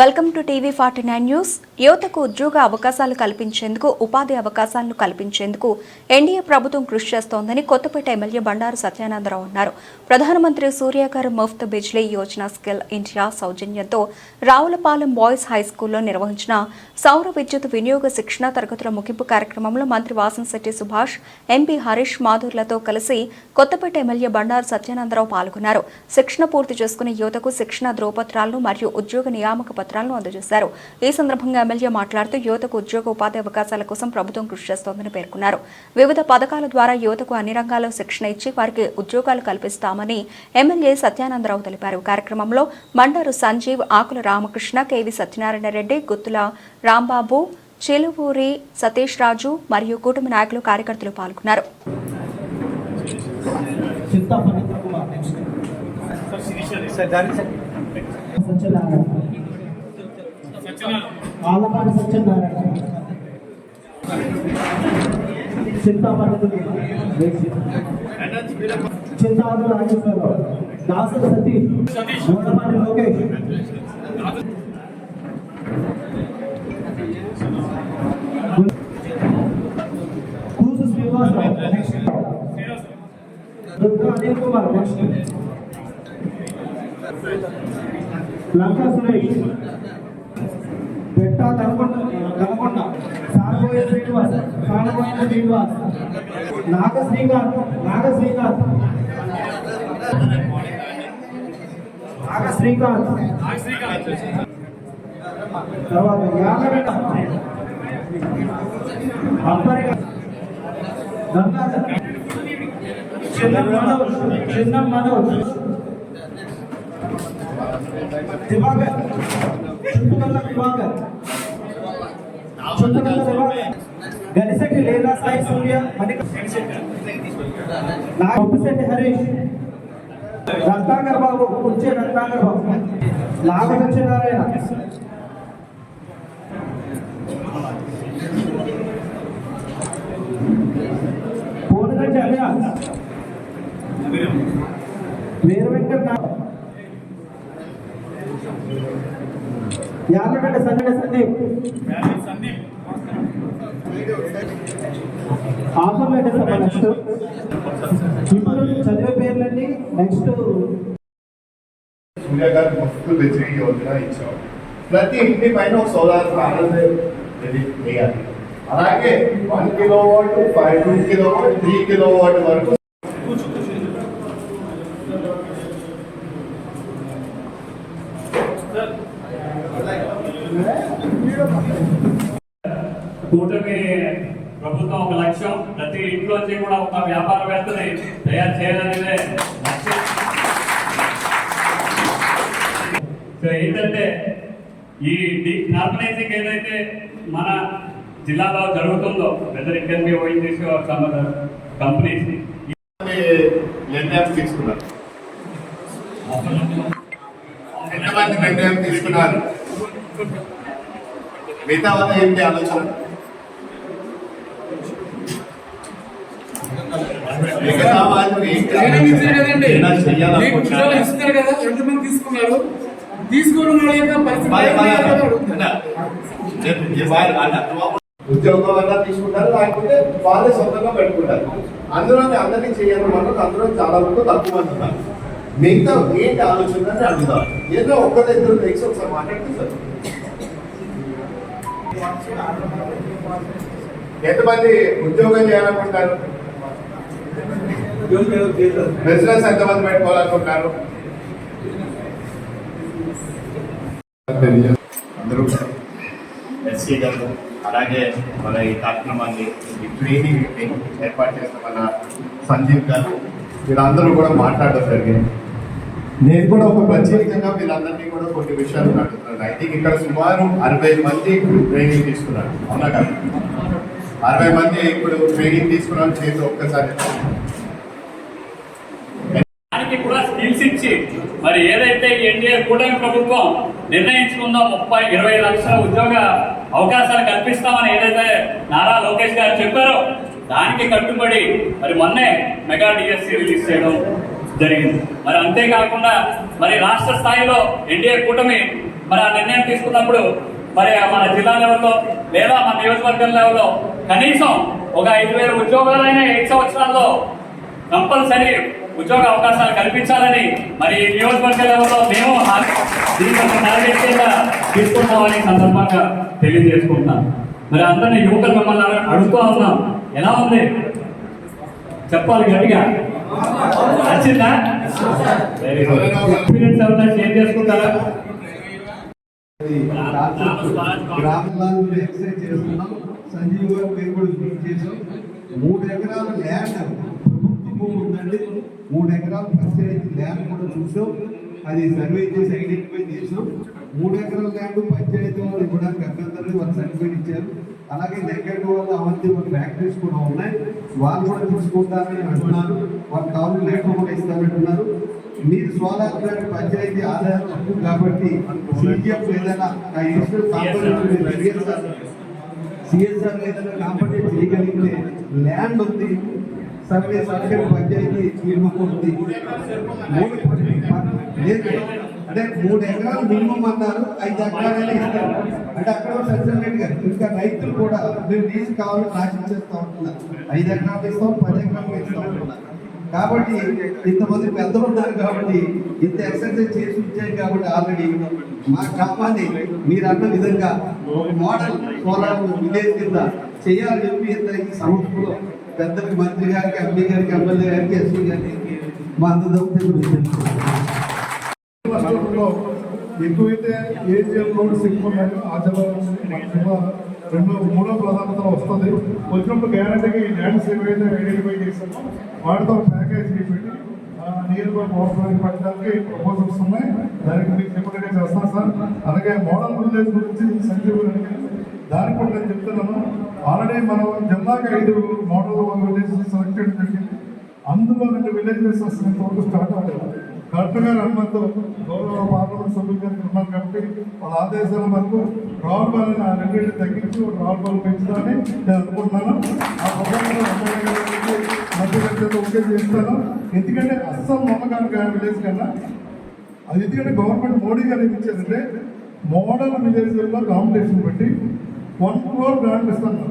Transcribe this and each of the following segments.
Welcome to TV forty nine news. యువతకు ఉద్యోగ అవకాశాలు కల్పించేందుకు ఉపాధి అవకాశాలను కల్పించేందుకు ఎన్డీఏ ప్రభుత్వం కృషి చేస్తోందని కొత్తపేట ఎమ్మెల్యే బండారు సత్యానందరావు అన్నారు. ప్రధానమంత్రి సూర్యాగర్ ముఫ్త్ బిజ్లీ యోజన స్కిల్ ఇండియా సౌజన్యంతో రావులపాలెం బాయ్స్ హై స్కూల్లో నిర్వహించిన సౌర విద్యుత్ వినియోగ శిక్షణ తరగతుల ముగింపు కార్యక్రమంలో మంత్రి వాసంశెట్టి సుభాష్ ఎంపీ హరీష్ మాధుర్లతో కలిసి కొత్తపేట ఎమ్మెల్యే బండారు సత్యానందరావు పాల్గొన్నారు. శిక్షణ పూర్తి చేసుకున్న యువతకు శిక్షణ ధ్రువపత్రాలను మరియు ఉద్యోగ నియామక పత్రాలను అందజేశారు. ఈ సందర్భంగా ఎమ్మెల్యే మాట్లాడుతూ యువతకు ఉద్యోగ ఉపాధి అవకాశాల కోసం ప్రభుత్వం కృషి చేస్తోందని పేర్కొన్నారు. వివిధ పథకాల ద్వారా యువతకు అన్ని రంగాల్లో శిక్షణ ఇచ్చి వారికి ఉద్యోగాలు కల్పిస్తామని ఎమ్మెల్యే సత్యానందరావు తెలిపారు. కార్యక్రమంలో మండారు సంజీవ్ ఆకుల రామకృష్ణ కేవి సత్యనారాయణ రెడ్డి గుత్తుల రాంబాబు చిలువూరి సతీష్ రాజు మరియు కూటమి నాయకులు కార్యకర్తలు పాల్గొన్నారు. చింతామణి కుమార్ నెక్స్ట్ సత్యనారాయణ. ఆలపాటి సత్యనారాయణ చింతామణి చింతామణి రాజేశ్వరరావు. దాసు సతీష్. మూడపాటి లోకేష్. కూసు శ్రీనివాసరావు. దుర్గా అనిల్ కుమార్. లంకా సురేష్. శ్రీనివాస్ సానబోయ శ్రీనివాస్ నాగ శ్రీకాంత్ నాగ శ్రీకాంత్ నాగ శ్రీకాంత్ తర్వాత యాగరెడ్డ అప్పరి గంగాధర్ చిన్న మనోజ్ చిన్న మనోజ్ దివాకర్ చుట్టుకల్ల దివాకర్ చుట్టుకల్ల దివాకర్ గడిశెట్టి లేదా సాయి సూర్య నా ఉప్పుశెట్టి హరీష్ రత్నాకర్ బాబు కుర్చే రత్నాకర్ బాబు నాకు వచ్చినారాయణ పూలగడ్డి అలియాస్ వీర వెంకట యార్లగడ్డ సంజయ్ సందీప్. నెక్స్ట్ ఇప్పుడు చదివే పేర్లన్నీ నెక్స్ట్ సూర్య గారు మస్తు యోజన ఇచ్చాం ప్రతి ఇంటి పైన ఒక సోలార్ ప్యానల్ వేయాలి అలాగే one kilowatt five two kilowatt three kilowatt వరకు కూటమి ప్రభుత్వం ఒక లక్ష్యం ప్రతి ఇంట్లోంచి కూడా ఒక వ్యాపారవేత్తని తయారు చేయాలనేదే సో ఏంటంటే ఈ కార్పొరేటింగ్ ఏదైతే మన జిల్లాలో జరుగుతుందో whether it can be owing some companies నిర్ణయం తీసుకున్నారు. ఎంతమంది నిర్ణయం తీసుకున్నారు. మిగతా వాళ్ళ ఏంటి ఆలోచన మిగతా వాళ్ళు ఏంటి ట్రైనింగ్ ఇచ్చారు కదండి ఏదైనా మీకు చేయాలనుకుంటున్నారా? ఉద్యోగాలు ఇస్తున్నారు కదా ఎంతమంది తీసుకున్నారు తీసుకోవడం వాళ్ళ యొక్క పరిస్థితి మరి మరి ఏంటి అనేది అన్న, అడుగుతున్నారు. రేపు ఈ వారు ఉద్యోగం వల్ల తీసుకుంటారు లేకపోతే వాళ్ళే సొంతంగా పెట్టుకుంటారు. అందులో అందరినీ చేయడం వల్ల అందులో చాలా వరకు తక్కువ మంది ఉన్నారు. మిగతా ఏంటి ఆలోచన అని అడుగుతాం ఏదో ఒక్కరి ఇద్దరు తెలిసి ఒకసారి మాట్లాడితే సార్ ఎంతమంది ఉద్యోగం చేయాలనుకుంటారు? బిజినెస్ ఎంతమంది పెట్టుకోవాలనుకుంటున్నారు. అందరూ ఎస్సీ గారు అలాగే మన ఈ కార్యక్రమాన్ని ఈ ట్రైనింగ్ ఏర్పాటు చేసిన మన సంజీవ్ గారు వీళ్ళందరూ కూడా మాట్లాడడం జరిగింది. నేను కూడా ఒక ప్రత్యేకంగా వీళ్ళందరినీ కూడా కొన్ని విషయాలు అడుగుతున్నాను. ఐ థింక్ ఇక్కడ సుమారు అరవై మంది ట్రైనింగ్ తీసుకున్నారు. అవునా కాదు? అరవై మంది ఇప్పుడు ట్రైనింగ్ తీసుకున్నాను చేసి ఒక్కసారి దానికి కూడా నుంచి మరి ఏదైతే ఎన్డీఏ కూటమి ప్రభుత్వం నిర్ణయించుకుందో ముప్పై ఇరవై లక్షల ఉద్యోగ అవకాశాలు కల్పిస్తామని ఏదైతే నారా లోకేష్ గారు చెప్పారో దానికి కట్టుబడి మరి మొన్నే మెగా డిఎస్సీ రిలీజ్ చేయడం జరిగింది. మరి అంతేకాకుండా మరి రాష్ట్ర స్థాయిలో ఎన్డీఏ కూటమి మరి ఆ నిర్ణయం తీసుకున్నప్పుడు మరి మన జిల్లా లెవెల్లో లేదా మన నియోజకవర్గం లెవెల్లో కనీసం ఒక ఐదు వేల ఉద్యోగాలైన ఏడు సంవత్సరాల్లో కంపల్సరీ ఉద్యోగ అవకాశాలు కల్పించాలని మరి ఈ నియోజకవర్గంలో మేము ఆ- టార్గెట్ కింద తీసుకుంటామని సందర్భంగా తెలియజేసుకుంటున్నాం. మరి అందరినీ యువకులు మిమ్మల్ని అడుగుతూ ఉన్నాం. ఎలా ఉంది? చెప్పాలి గట్టిగా. నచ్చిందా? వెరీ గుడ్ ఎక్స్పీరియన్స్ ఏమన్నా చేంజ్ చేసుకుంటారా? గ్రామాలను ఎక్సైజ్ చేస్తున్నాం. సంజీవ్ గారు కూడా చేసాం మూడు ఎకరాల ల్యాండ్ భూమి ఉందండి. మూడు ఎకరాల పంచాయతీ ల్యాండ్ కూడా చూసాం. అది సర్వే చేసి ఐడెంటిఫై చేసాం. మూడు ఎకరాల ల్యాండ్ పంచాయతీ వాళ్ళు ఇవ్వడానికి అభ్యంతరం వాళ్ళు సర్టిఫికేట్ ఇచ్చారు. అలాగే దగ్గర వాళ్ళు అవంతి వాళ్ళ ఫ్యాక్టరీస్ కూడా ఉన్నాయి. వాళ్ళు కూడా తీసుకుంటారని అంటున్నారు. వాళ్ళు కావాలి లెటర్ కూడా ఇస్తారంటున్నారు మీరు సోలార్ పంచాయతీ ఆదాయం తక్కువ కాబట్టి సీజీఎఫ్ ఏదైనా ఆ సిఎస్ఆర్ ఏదైనా కాంపొనెంట్ చేయగలిగితే ల్యాండ్ ఉంది. సర్వే సర్వే పంచాయతీ తీర్మానం మూడు లేదు అంటే మూడు ఎకరాలు మినిమం అన్నారు ఐదు ఎకరాలనే ఇస్తారు. అంటే అక్కడ సత్యనారాయణ గారు ఇంకా రైతులు కూడా మేము లీజు కావాలని ఆశించేస్తా ఉంటున్నారు. ఐదు ఎకరాలు ఇస్తాం పది ఎకరాలు ఇస్తూ ఉంటున్నారు కాబట్టి ఇంతమంది పెద్దలు ఉన్నారు కాబట్టి ఇంత ఎక్సర్సైజ్ చేసి ఉంచాం కాబట్టి ఆల్రెడీ మా గ్రామాన్ని మీరు అన్న విధంగా ఒక మోడల్ సోలార్ విలేజ్ కింద చేయాలని చెప్పి ఇంత ఈ సంవత్సరంలో పెద్దలకి మంత్రి గారికి ఎంపీ గారికి ఎమ్మెల్యే గారికి ఎస్పీ గారికి మా అందరం ఎక్కువైతే ఏ జిల్లాలో సిక్కు ఉన్నాయో రెండో మూడో ప్రాధాన్యతలో వస్తుంది. వచ్చినప్పుడు గ్యారంటీగా ఈ ల్యాండ్స్ ఏవైతే ఐడెంటిఫై చేసామో వాటితో ప్యాకేజ్ పెట్టి నియర్ బై పవర్ పెట్టడానికి ప్రపోజల్స్ ఉన్నాయి. దానికి మీకు చెప్పినట్టుగా చేస్తాను సార్. అలాగే మోడల్ విలేజ్ గురించి సంజీవ్ గారు అడిగారు. దానికి కూడా నేను చెప్తున్నాను. ఆల్రెడీ మనం జిల్లాకి ఐదు మోడల్ విలేజెస్ సెలెక్ట్ చేయడం జరిగింది. అందులో రెండు విలేజెస్ వరకు స్టార్ట్ అవ్వలేదు. కలెక్టర్ గారు అనుమతితో గౌరవ పార్లమెంట్ సభ్యులు గారికి ఉన్నారు కాబట్టి వాళ్ళ ఆదేశాల వరకు రావుల బాలని ఆ రెండింటిని తగ్గించి రావుల బాలు పెంచుతామని నేను అనుకుంటున్నాను. ఆ ప్రభుత్వం మధ్యవర్తితో ఒకే చేస్తాను. ఎందుకంటే అస్సాం మొన్నగాను విలేజ్ కన్నా అది ఎందుకంటే గవర్నమెంట్ మోడీ గారు ఏమి ఇచ్చారంటే మోడల్ విలేజ్లో కాంపిటీషన్ పెట్టి వన్ క్రోర్ గ్రాంట్ ఇస్తాను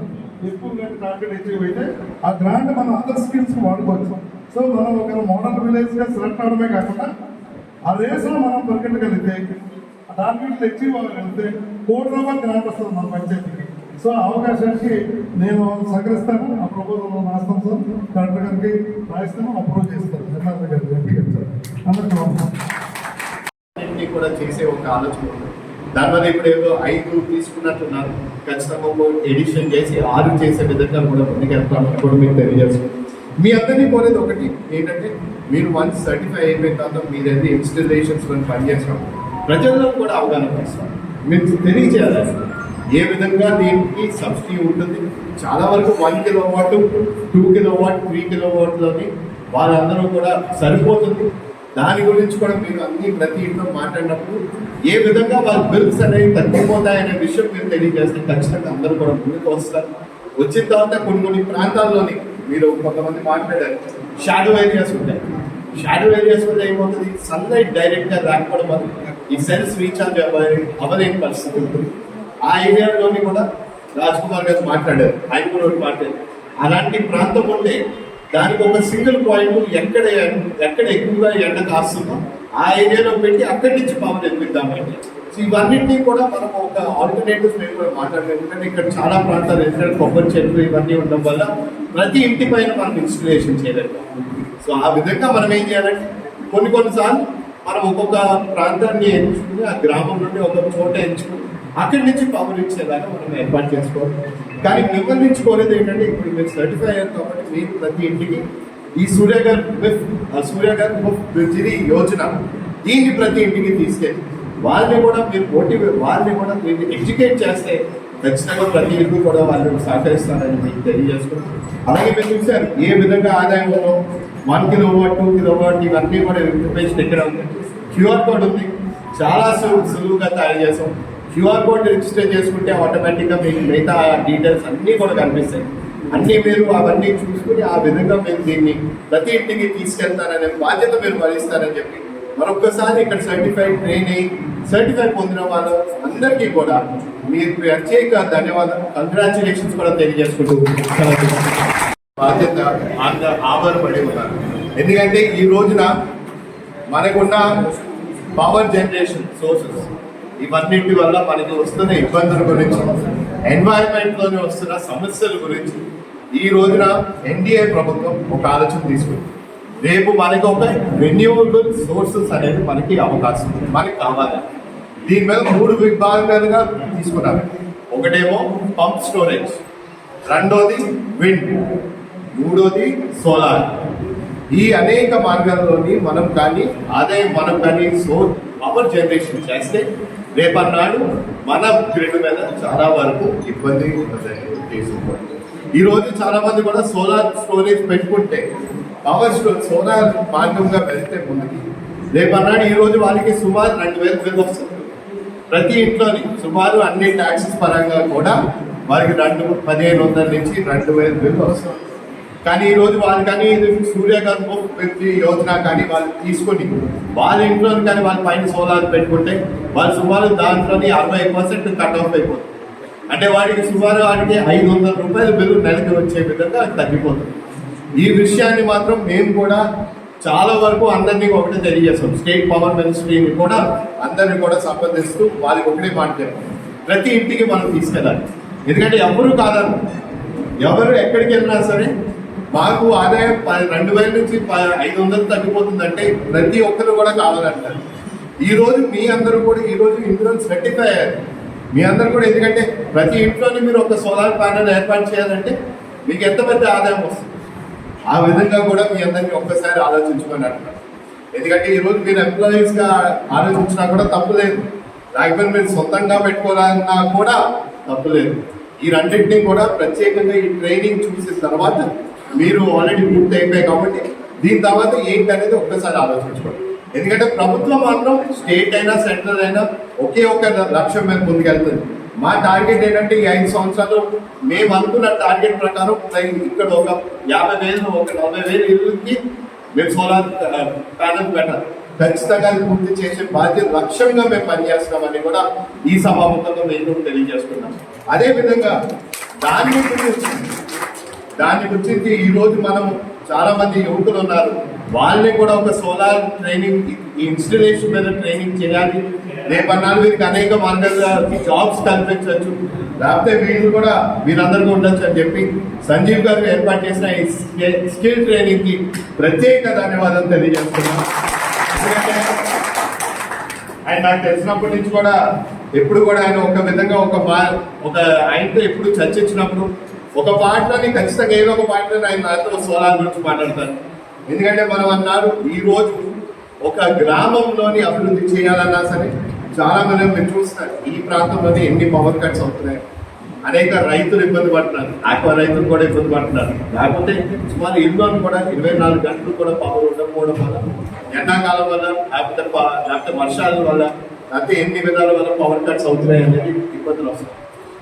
ఎక్కువ గ్రాంట్ టార్గెట్ అచీవ్ అయితే ఆ గ్రాంట్ మనం అదర్ స్కిల్స్ వాడుకోవచ్చు. సో మనం ఒక మోడల్ విలేజ్గా సెలెక్ట్ అవడమే కాకుండా ఆ రేస్లో మనం పరిగెట్టగలిగితే ఆ టార్గెట్లు అచీవ్ అవ్వగలిగితే కోటి రూపాయలు గ్రాంట్ వస్తుంది మన పంచాయతీకి. సో ఆ అవకాశానికి నేను సహకరిస్తాను. ఆ ప్రపోజల్ రాస్తాను సార్ కలెక్టర్ గారికి రాయిస్తాను అప్రూవ్ చేస్తాను. ఎమ్మెల్యే గారికి అందరికీ కూడా చేసే ఒక ఆలోచన ఉంది. దానివల్ల ఇప్పుడు ఏదో ఐదు తీసుకున్నట్టున్నారు. ఖచ్చితంగా ఎడిషన్ చేసి ఆరు చేసే విధంగా కూడా ముందుకెళ్తామని కూడా మీకు తెలియజేస్తుంది. మీ అందరినీ కోరేది ఒకటి ఏంటంటే మీరు వన్స్ సర్టిఫై అయిపోయిన తర్వాత మీరు ఏది ఇన్స్టిలేషన్స్ పనిచేస్తాం ప్రజల్లో కూడా అవగాహన చేస్తాం మీరు తెలియజేయాలి ఏ విధంగా దీనికి సబ్సిడీ ఉంటుంది. చాలా వరకు one kilowatt two kilowatt three kilo వాట్లోని వాళ్ళందరూ కూడా సరిపోతుంది. దాని గురించి కూడా మీరు అన్ని ప్రతి ఇంట్లో మాట్లాడినప్పుడు ఏ విధంగా వాళ్ళ బిల్స్ అనేవి తగ్గిపోతాయనే విషయం మీరు తెలియజేస్తే ఖచ్చితంగా అందరూ కూడా ముందుకు వస్తారు. వచ్చిన తర్వాత కొన్ని కొన్ని ప్రాంతాల్లోని మీరు కొంతమంది మాట్లాడారు షాడో ఏరియాస్ ఉంటాయి. షాడో ఏరియాస్ వల్ల ఏమవుతుంది? సన్లైట్ డైరెక్ట్గా రాకపోవడం వల్ల ఈ సెల్స్ రీఛార్జ్ అవ్వాలి అవ్వలేని పరిస్థితి ఉంటుంది. ఆ ఏరియాలోని కూడా రాజ్ కుమార్ గారు మాట్లాడారు ఆయన కూడా మాట్లాడారు. అలాంటి ప్రాంతం ఉంటే దానికి ఒక సింగిల్ పాయింట్ ఎక్కడ ఎక్కడ ఎక్కువగా ఎండ కాస్తుందో ఆ ఏరియాలో పెట్టి అక్కడి నుంచి పవర్ ఎత్తిద్దామండి సో ఇవన్నింటినీ కూడా మనం ఒక ఆల్టర్నేటివ్ మేము కూడా మాట్లాడలేదు ఎందుకంటే ఇక్కడ చాలా ప్రాంతాలు ఎందుకంటే కొబ్బరి చెట్లు ఇవన్నీ ఉండడం వల్ల ప్రతి ఇంటి పైన మనం ఇన్స్టలేషన్ చేయలేదు సో ఆ విధంగా మనం ఏం చేయాలంటే కొన్ని కొన్నిసార్లు మనం ఒక్కొక్క ప్రాంతాన్ని ఎంచుకుని ఆ గ్రామం నుండి ఒక చోట ఎంచుకుని అక్కడి నుంచి పవర్ ఇచ్చేలాగా మనం ఏర్పాటు చేసుకోవాలి. కానీ నిబంధించుకోలేదు ఏంటంటే ఇప్పుడు మీరు సర్టిఫై అయ్యారు కాబట్టి మీరు ప్రతి ఇంటికి ఈ సూర్య గారు విఫ్ ఆ సూర్య గారు యోజన దీన్ని ప్రతి ఇంటికి తీసుకెళ్ళి వాళ్ళని కూడా మీరు పోటీ వాళ్ళని కూడా మీరు ఎడ్యుకేట్ చేస్తే ఖచ్చితంగా ప్రతి ఇంటికి కూడా వాళ్ళు సహకరిస్తారని మీకు తెలియజేసుకున్నాం అలాగే మీరు చూశారు ఏ విధంగా ఆదాయంలో one kilowatt two kilowatt ఇవన్నీ కూడా ఇన్ఫర్మేషన్ ఎక్కడ ఉంది. క్యూఆర్ కోడ్ ఉంది. చాలా సులువుగా తయారు చేసాం. క్యూఆర్ కోడ్ రిజిస్టర్ చేసుకుంటే ఆటోమేటిక్గా మీకు మిగతా డీటెయిల్స్ అన్నీ కూడా కనిపిస్తాయి. అన్నీ మీరు అవన్నీ చూసుకుని ఆ విధంగా మీరు దీన్ని ప్రతి ఇంటికి తీసుకెళ్తారనే బాధ్యత మీరు భరిస్తారని చెప్పి మరొకసారి ఇక్కడ సర్టిఫైడ్ ట్రైన్ అయ్యి సర్టిఫైడ్ పొందిన వాళ్ళు అందరికీ కూడా మీరు ప్రత్యేక ధన్యవాదాలు. కంగ్రాచులేషన్స్ కూడా తెలియజేసుకుంటూ బాధ్యత ఆంధ్ర ఆధారపడి ఉన్నారు ఎందుకంటే ఈ రోజున మనకున్న పవర్ జనరేషన్ సోర్సెస్ ఇవన్నిటి వల్ల మనకి వస్తున్న ఇబ్బందుల గురించి ఎన్వైరన్మెంట్లోనే వస్తున్న సమస్యల గురించి ఈ రోజున ఎన్డీఏ ప్రభుత్వం ఒక ఆలోచన తీసుకుంది. రేపు మనకి ఒక రెన్యూవబుల్ సోర్సెస్ అనేది మనకి అవకాశం ఉంది. మనకి కావాలి. దీని మీద మూడు విభాగాలుగా తీసుకున్నారు. ఒకటేమో పంప్ స్టోరేజ్ రెండోది విండ్ మూడోది సోలార్ ఈ అనేక మార్గాల్లోని మనం కానీ ఆదాయం మనం కానీ సో పవర్ జనరేషన్ చేస్తే రేపన్నాడు మన గ్రిడ్ మీద చాలా వరకు ఇబ్బంది ఉంటుందని ఉద్దేశంతో చాలా మంది కూడా సోలార్ స్టోరేజ్ పెట్టుకుంటే పవర్ స్టోర్ సోలార్ మార్గంగా వెళ్తే ముందుకి. రేపన్నాడు ఈ రోజు వాళ్ళకి సుమారు రెండు వేల బిల్ వస్తుంది. ప్రతి ఇంట్లోని సుమారు అన్ని ట్యాక్సెస్ పరంగా కూడా వారికి రెండు పదిహేను వందల నుంచి రెండు వేల బిల్లు వస్తుంది. కానీ ఈ రోజు వాళ్ళు కానీ సూర్య సూర్యగర్భ పెట్టి యోజన కానీ వాళ్ళు తీసుకొని వాళ్ళ ఇంట్లో కానీ వాళ్ళ పైన సోలార్ పెట్టుకుంటే వాళ్ళు సుమారు దాంట్లోని అరవై పర్సెంట్ కట్ ఆఫ్ అయిపోతుంది. అంటే వాడికి సుమారు వాడికి ఐదు వందల రూపాయల బిల్లు నెలకి వచ్చే విధంగా అది తగ్గిపోతుంది. ఈ విషయాన్ని మాత్రం మేము కూడా చాలా వరకు అందరినీ ఒకటే తెలియజేస్తాం స్టేట్ పవర్ మినిస్ట్రీని కూడా అందరినీ కూడా సంప్రదిస్తూ వాళ్ళకి ఒకటే మాట చెప్పాం ప్రతి ఇంటికి మనం తీసుకెళ్ళాలి. ఎందుకంటే ఎవరు కాదన్నారు ఎవరు ఎక్కడికి వెళ్ళినా సరే మాకు ఆదాయం రెండు వేల నుంచి ఐదు వందలు తగ్గిపోతుందంటే ప్రతి ఒక్కరు కూడా కావాలంటారు. ఈ రోజు మీ అందరూ కూడా ఈ రోజు ఇందులో సర్టిఫై అయ్యారు మీ అందరూ కూడా ఎందుకంటే ప్రతి ఇంట్లోనే మీరు ఒక సోలార్ ప్యానల్ ఏర్పాటు చేయాలంటే మీకు ఎంత పెద్ద ఆదాయం వస్తుంది? ఆ విధంగా కూడా మీ అందరినీ ఒక్కసారి ఆలోచించుకొని అంటున్నారు ఎందుకంటే ఈ రోజు మీరు ఎంప్లాయీస్గా ఆలోచించినా కూడా తప్పులేదు లేకపోతే మీరు సొంతంగా పెట్టుకోవాలన్నా కూడా తప్పులేదు ఈ రెండింటినీ కూడా ప్రత్యేకంగా ఈ ట్రైనింగ్ చూసిన తర్వాత మీరు ఆల్రెడీ పూర్తి అయిపోయాయి కాబట్టి దీని తర్వాత ఏంటి అనేది ఒక్కసారి ఆలోచించుకోండి. ఎందుకంటే ప్రభుత్వం మాత్రం స్టేట్ అయినా సెంట్రల్ అయినా ఒకే ఒక లక్ష్యం మీద ముందుకెళ్తుంది. మా టార్గెట్ ఏంటంటే ఈ ఐదు సంవత్సరాలు మేము అనుకున్న టార్గెట్ ప్రకారం ఇక్కడ ఒక యాభై వేలు ఒక నలభై వేలు ఇళ్ళకి మేము సోలార్ ప్యానల్ పెట్టాలి. ఖచ్చితంగా పూర్తి చేసే బాధ్యత లక్ష్యంగా మేము పనిచేస్తామని కూడా ఈ సభాముఖంలో మేము తెలియజేస్తున్నాం. అదేవిధంగా దాని గురించి దాని గురించి ఈ రోజు మనం చాలా మంది యువకులు ఉన్నారు. వాళ్ళని కూడా ఒక సోలార్ ట్రైనింగ్ ఈ ఇన్స్టలేషన్ మీద ట్రైనింగ్ చేయాలి. రేపన్నాడు వీరికి అనేక మార్గాలుగా జాబ్స్ కల్పించవచ్చు. లేకపోతే వీళ్ళు కూడా వీరందరికీ ఉండొచ్చు అని చెప్పి సంజీవ్ గారు ఏర్పాటు చేసిన ఈ స్కిల్ ట్రైనింగ్కి ప్రత్యేక ధన్యవాదాలు తెలియజేస్తున్నాం. ఎందుకంటే ఆయన నాకు తెలిసినప్పటి నుంచి కూడా ఎప్పుడు కూడా ఆయన ఒక విధంగా ఒక ఒక ఆయనతో ఎప్పుడు చర్చించినప్పుడు ఒక పాటలోని ఖచ్చితంగా ఏదో ఒక పాటలో ఆయన నాతో సోలార్ గురించి మాట్లాడతారు. ఎందుకంటే మనం అన్నారు ఈ రోజు ఒక గ్రామంలోని అభివృద్ధి చేయాలన్నా సరే చాలా మంది మీరు చూస్తున్నారు ఈ ప్రాంతంలోనే ఎన్ని పవర్ కట్స్ అవుతున్నాయి. అనేక రైతులు ఇబ్బంది పడుతున్నారు ఆక్వా రైతులు కూడా ఇబ్బంది పడుతున్నారు. లేకపోతే సుమారు ఇల్లు కూడా ఇరవై నాలుగు గంటలు కూడా పవర్ ఉండకపోవడం వల్ల ఎండాకాలం వల్ల లేకపోతే లేకపోతే వర్షాల వల్ల లేకపోతే ఎన్ని విధాల వల్ల పవర్ కట్స్ అవుతున్నాయి అనేది ఇబ్బందులు వస్తాయి.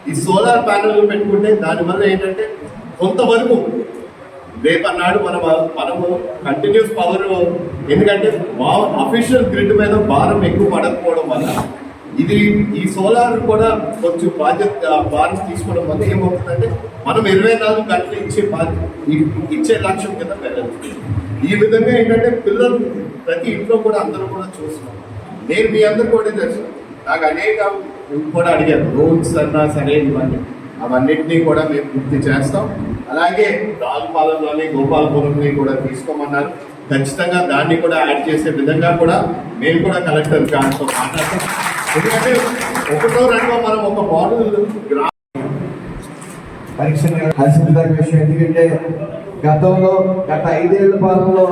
ఈ సోలార్ ప్యానెల్ పెట్టుకుంటే దానివల్ల ఏంటంటే కొంతవరకు రేపన్నాడు మన మనము కంటిన్యూస్ పవర్ ఎందుకంటే మా అఫీషియల్ గ్రిడ్ మీద భారం ఎక్కువ పడకపోవడం వల్ల ఇది ఈ సోలార్ కూడా కొంచెం బాధ్యత భారం తీసుకోవడం వల్ల ఏమవుతుందంటే మనం ఇరవై నాలుగు గంటలు ఇచ్చే బాధ్యత ఇచ్చే లక్ష్యం కింద వెళ్ళదు ఈ విధంగా ఏంటంటే పిల్లలు ప్రతి ఇంట్లో కూడా అందరూ కూడా చూస్తున్నాం నేను మీ అందరు కూడా తెలుసు నాకు అనేక కూడా అడిగారు. రూల్స్ అన్నా సరే ఇవన్నీ. అవన్నిటినీ కూడా మేము పూర్తి చేస్తాం. అలాగే రాజుపాలెంలోని గోపాలపురంని కూడా తీసుకోమన్నారు. ఖచ్చితంగా దాన్ని కూడా యాడ్ చేసే విధంగా కూడా మేము కూడా కలెక్టర్ గారితో మాట్లాడతాం. ఎందుకంటే ఒకటో రెండో మనం ఒక మోడల్ గ్రా పరీక్ష హర్షించదగ్గ విషయం ఎందుకంటే గతంలో గత ఐదేళ్ళ పాలనలో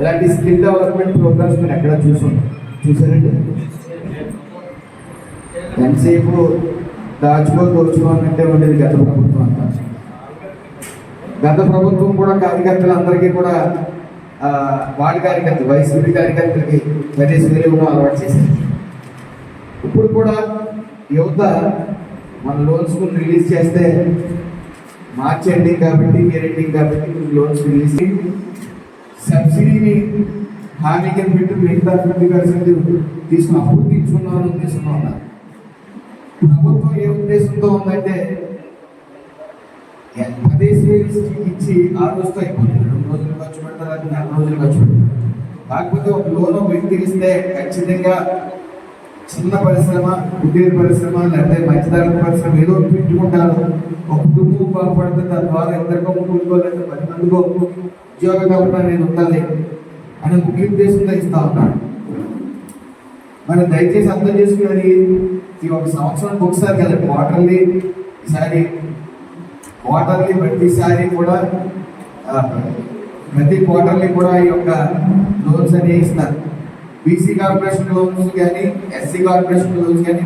ఇలాంటి స్కిల్ డెవలప్మెంట్ ప్రోగ్రామ్స్ మీరు ఎక్కడ చూసాం? చూసారండి? ఎంతసేపు దాచుకో దోచుకో ఉండేది గత ప్రభుత్వం అంతా. గత ప్రభుత్వం కూడా కార్యకర్తలందరికీ కూడా వాడి కార్యకర్తలు వైసీపీ కార్యకర్తలకి విదేశీ విలువను అలవాటు చేశారు. ఇప్పుడు కూడా యువత మన లోన్స్ రిలీజ్ చేస్తే మార్చ్ ఎండింగ్ కాబట్టి ఇయర్ ఎండింగ్ కాబట్టి లోన్స్ రిలీజ్ సబ్సిడీని హామీ కింద పెట్టి మిగతా ఫిఫ్టీ పర్సెంట్ తీసుకుని అప్పుడు తీసుకున్నామని ఉద్దేశంలో ఉన్నారు. ప్రభుత్వం ఏ ఉద్దేశంతో ఉందంటే పదేసి ఇచ్చి ఆ రోజుతో అయిపోతుంది. రెండు రోజులు ఖర్చు పెడతారు? నాలుగు రోజులు ఖర్చు పెడతారు? కాకపోతే ఒక లోన్ ఒక ఇస్తే ఖచ్చితంగా చిన్న పరిశ్రమ కుటీర పరిశ్రమ లేకపోతే మధ్యతరగతి పరిశ్రమ ఏదో పెట్టుకుంటారు. ఒక కుటుంబం బాగుపడితే దాని ద్వారా ఇద్దరికో ముగ్గురికో లేదా పది మందికో ఉద్యోగ కల్పన అనేది ఉండాలి అని ముఖ్య ఉద్దేశంతో ఇస్తా ఉన్నాడు మనం దయచేసి అర్థం చేసుకుని ఈ ఒక సంవత్సరానికి ఒకసారి కదా క్వార్టర్లీ ఈసారి క్వార్టర్లీ ప్రతిసారి కూడా ప్రతి క్వార్టర్లీ కూడా ఈ యొక్క లోన్స్ అనేవి ఇస్తారు. బీసీ కార్పొరేషన్ లోన్స్ కానీ ఎస్సీ కార్పొరేషన్ లోన్స్ కానీ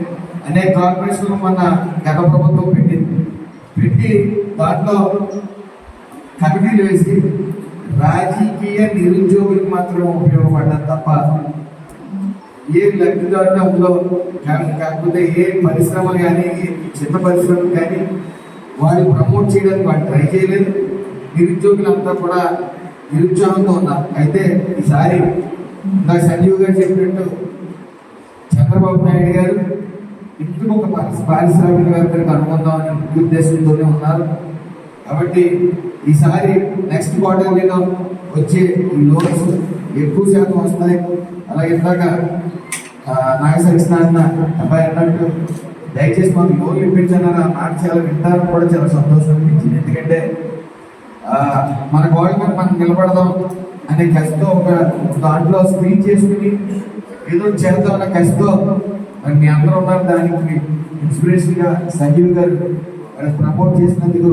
అనేక కార్పొరేషన్లు మన గత ప్రభుత్వం పెట్టింది పెట్టి దాంట్లో కమిటీలు వేసి రాజకీయ నిరుద్యోగులకు మాత్రం ఉపయోగపడ్డది తప్ప ఏ లబ్ధిదారులు అందులో కా- కాకపోతే ఏ పరిశ్రమ కానీ ఏ చిన్న పరిశ్రమ కానీ వాళ్ళు ప్రమోట్ చేయడానికి వాళ్ళు ట్రై చేయలేదు. నిరుద్యోగులంతా కూడా నిరుత్సాహంతో ఉన్నారు. అయితే ఈసారి నాకు సంజీవ్ గారు చెప్పినట్టు చంద్రబాబు నాయుడు గారు ఇంటికి ఒక పారిశ- పారిశ్రామికవేత్తలకు అనుకుందాం అనే ముఖ్య ఉద్దేశంతోనే ఉన్నారు. కాబట్టి ఈసారి నెక్స్ట్ క్వార్టర్లీలో వచ్చే ఈ లోన్స్ ఎక్కువ శాతం వస్తాయి. అలాగే ఇందాక నాగసరిస్తున్న అబ్బాయి అన్నట్టు దయచేసి మాకు లోన్ ఇప్పించాలని ఆ మాట చాలా వింటారని కూడా చాలా సంతోషం అనిపించింది. ఎందుకంటే మన మన మీద మనం నిలబడదాం అనే కసితో ఒక దాంట్లో స్క్రీన్ చేసుకుని ఏదో చేద్దాం అనే కసితో మరి మీ అందరూ ఉన్నారు. దానికి ఇన్స్పిరేషన్గా సంజీవ్ గారు ప్రమోట్ చేసినందుకు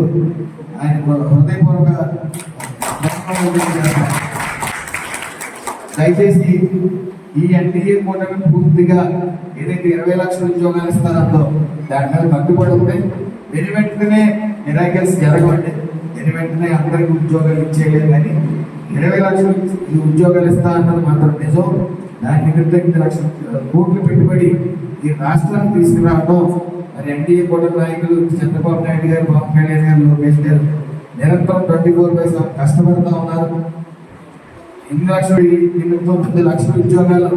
ఆయన హృదయపూర్వక ధన్యవాదాలు దయచేసి ఈ ఎన్డీఏ కూటమి పూర్తిగా ఏదైతే ఇరవై లక్షల ఉద్యోగాలు ఇస్తారో దాని మీద కట్టుబడి ఉంటే వెను వెంటనే మిరాకిల్స్ జరగవండి. వెను వెంటనే అందరికీ ఉద్యోగాలు ఇచ్చేయలేదు కానీ ఇరవై లక్షలు ఉద్యోగాలు ఇస్తా అన్నది మాత్రం నిజం. దాని నిమిత్తం ఎనిమిది లక్షల కోట్లు పెట్టుబడి ఈ రాష్ట్రాన్ని తీసుకురావడం మరి ఎన్డీఏ కూటమి నాయకులు చంద్రబాబు నాయుడు గారు పవన్ కళ్యాణ్ గారు లోకేష్ గారు నిరంతరం ట్వంటీ ఫోర్ బై సెవెన్ కష్టపడుతూ ఉన్నారు. ఎన్ని లక్షలు ఎనిమిది తొమ్మిది లక్షల ఉద్యోగాలు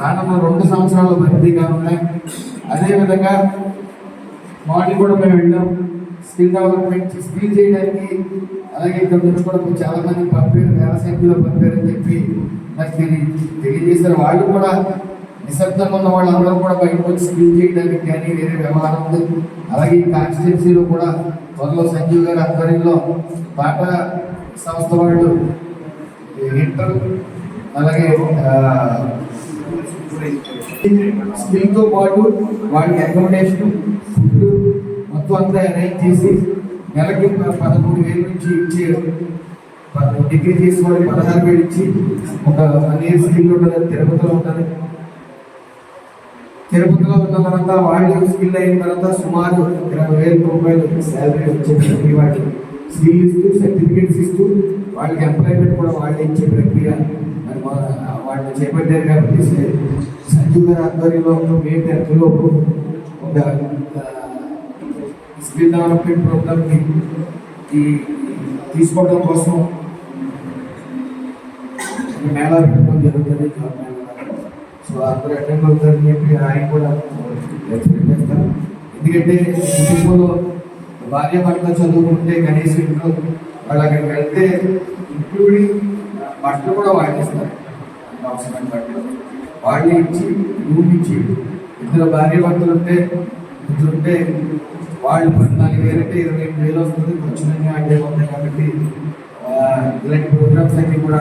రానున్న రెండు సంవత్సరాలు భర్తీగా ఉన్నాయి అదేవిధంగా మార్నింగ్ కూడా మేము వెళ్ళాం. స్కిల్ డెవలప్మెంట్ స్కిల్ చేయడానికి అలాగే ఇక్కడ నుంచి కూడా చాలా మంది పంపారు వేల సంఖ్యలో పంపారని చెప్పి నాకు తెలియజేశారు. వాళ్ళు కూడా నిశ్శబ్దంగా ఉన్న వాళ్ళందరూ కూడా బయటకు వచ్చి స్కిల్ చేయడానికి కానీ వేరే వ్యవహారం ఉంది అలాగే ఈ కాన్స్టిట్యున్సీలో కూడా త్వరలో సంజీవ్ గారి ఆధ్వర్యంలో పాట సంస్థ వాళ్ళు ఇంటర్ అలాగే స్కిల్తో పాటు వాడికి అకామిడేషన్ ఫుడ్ మొత్తం అంతా అరేంజ్ చేసి నెలకి పదమూడు వేల నుంచి ఇచ్చేయడం. డిగ్రీ చేసిన పదహారు వేలు ఇచ్చి ఒక వన్ ఇయర్ స్కిల్ ఉంటుంది తిరుపతిలో ఉంటుంది తిరుపతిలో ఉన్న తర్వాత వాళ్ళు స్కిల్ అయిన తర్వాత సుమారు ఇరవై వేల రూపాయలు శాలరీ వచ్చేది వాటికి స్కిల్ ఇస్తూ సర్టిఫికేట్స్ ఇస్తూ వాళ్ళకి ఎంప్లాయ్మెంట్ కూడా వాళ్ళు ఇచ్చే ప్రక్రియ. మరి వాళ్ళు చేపట్టారు కాబట్టి సంజీవ్ గారి ఆధ్వర్యంలో మే టెన్త్ ఒక స్కిల్ డెవలప్మెంట్ ప్రోగ్రామ్ని ఈ తీసుకోవడం కోసం మేళా పెట్టడం జరుగుతుంది సో అందరూ అటెండ్ అవుతారని చెప్పి ఆయన కూడా చేస్తారు ఎందుకంటే కుటుంబంలో భార్య భర్త చదువుకుంటే కనీసం ఇంట్లో వాళ్ళు అక్కడికి వెళ్తే ఇంక్లూడింగ్ బట్టలు కూడా వాడిస్తారు. అవసరమైన బట్టలు వాడి ఇచ్చి రూమ్ ఇచ్చి ఇద్దరు భార్య భర్తలు ఉంటే ఇద్దరుంటే వాళ్ళు పద్నాలుగు వేలంటే ఇరవై ఎనిమిది వేలు వస్తుంది. ఖచ్చితంగా అంటే ఉంటాయి కాబట్టి ఇలాంటి ప్రోగ్రామ్స్ అన్ని కూడా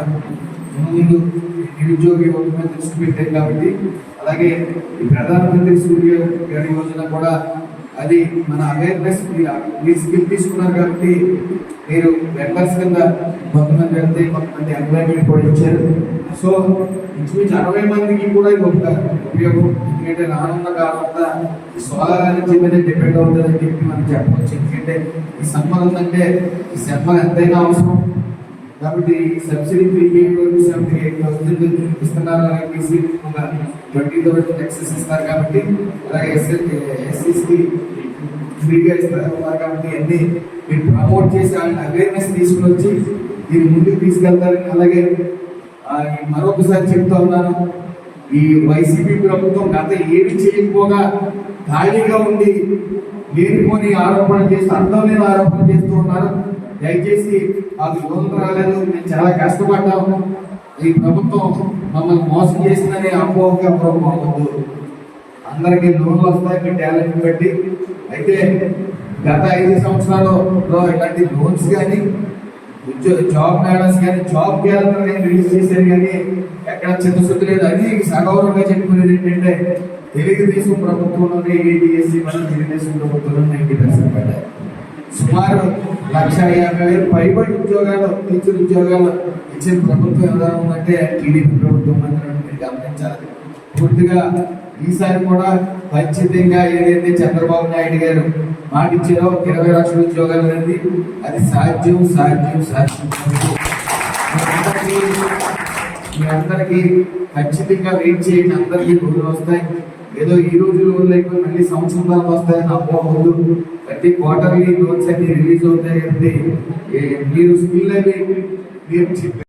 ముందు నిరుద్యోగ యువత దృష్టి పెట్టాయి కాబట్టి అలాగే ఈ ప్రధానమంత్రి సూర్య యోజన కూడా అది మన అవేర్నెస్ మీరు స్కిల్ తీసుకున్నారు కాబట్టి మీరు మెంబర్స్ కింద కొంతమంది వెళ్తే కొంతమంది ఎంప్లాయ్మెంట్ కూడా ఇచ్చారు. సో ఇంచుమించు అరవై మందికి కూడా ఇది ఒక ఉపయోగం. ఎందుకంటే రానున్న కాకుండా ఈ సోలార్ ఎనర్జీ మీద డిపెండ్ అవుతుందని చెప్పి మనం చెప్పవచ్చు. ఎందుకంటే ఈ సమ్మర్ ఉందంటే ఈ సమ్మర్ ఎంతైనా అవసరం. కాబట్టి సబ్సిడీ త్రీ ఎయిట్ వరకు సెవెంటీ ఎయిట్ థౌసండ్ ఇస్తున్నారు అలాగే బీసీ ఒక ట్వంటీ థౌసండ్ ఎక్సెస్ ఇస్తారు కాబట్టి అలాగే ఎస్ఎల్ ఎస్సీస్కి ఫ్రీగా ఇస్తారు. కాబట్టి అన్ని మీరు ప్రమోట్ చేసి వాళ్ళని అవేర్నెస్ తీసుకుని వచ్చి దీన్ని ముందుకు తీసుకెళ్తారని అలాగే మరొకసారి చెప్తా ఉన్నాను. ఈ వైసీపీ ప్రభుత్వం గత ఏమి చేయకపోగా ఖాళీగా ఉండి లేనిపోని ఆరోపణలు చేస్తూ అర్థం లేని ఆరోపణలు చేస్తూ ఉన్నారు. దయచేసి మాకు లోన్ రాలేదు మేము చాలా కష్టపడ్డాము ఈ ప్రభుత్వం మమ్మల్ని మోసం చేసిందని అపోహగా ప్రభుత్వం అందరికీ లోన్లు వస్తాయి మీ టాలెంట్ బట్టి. అయితే గత ఐదు సంవత్సరాలలో ఇలాంటి లోన్స్ కానీ ఉద్యోగ జాబ్ మేళస్ కానీ జాబ్ క్యాలెండర్ కానీ రిలీజ్ చేశారు కానీ ఎక్కడ చిత్తశుద్ధి లేదు. అది సగౌరవంగా చెప్పుకునేది ఏంటంటే తెలుగుదేశం ప్రభుత్వంలోనే ఏడిఎస్సి మన తెలుగుదేశం ప్రభుత్వంలో నైన్టీ పర్సెంట్ పడ్డాయి. సుమారు లక్ష యాభై వేలు పైబడి ఉద్యోగాలు టీచర్ ఉద్యోగాలు ఇచ్చే ప్రభుత్వం ఎలా ఉందంటే టీడీపీ ప్రభుత్వం మాత్రం మీరు గమనించాలి. పూర్తిగా ఈసారి కూడా ఖచ్చితంగా ఏదైతే చంద్రబాబు నాయుడు గారు మాటిచ్చారో ఇరవై లక్షల ఉద్యోగాలు అనేది అది సాధ్యం సాధ్యం సాధ్యం. మీ అందరికీ ఖచ్చితంగా వెయిట్ చేయండి అందరికీ రోజులు వస్తాయి. ఏదో ఈ రోజు రోజులు అయిపోయి మళ్ళీ సంవత్సరం తర్వాత వస్తాయని అపోవద్దు ప్రతి క్వార్టర్లీ నోట్స్ అన్ని రిలీజ్ అవుతాయి అంటే మీరు స్కిల్ అవి మీరు చెప్పే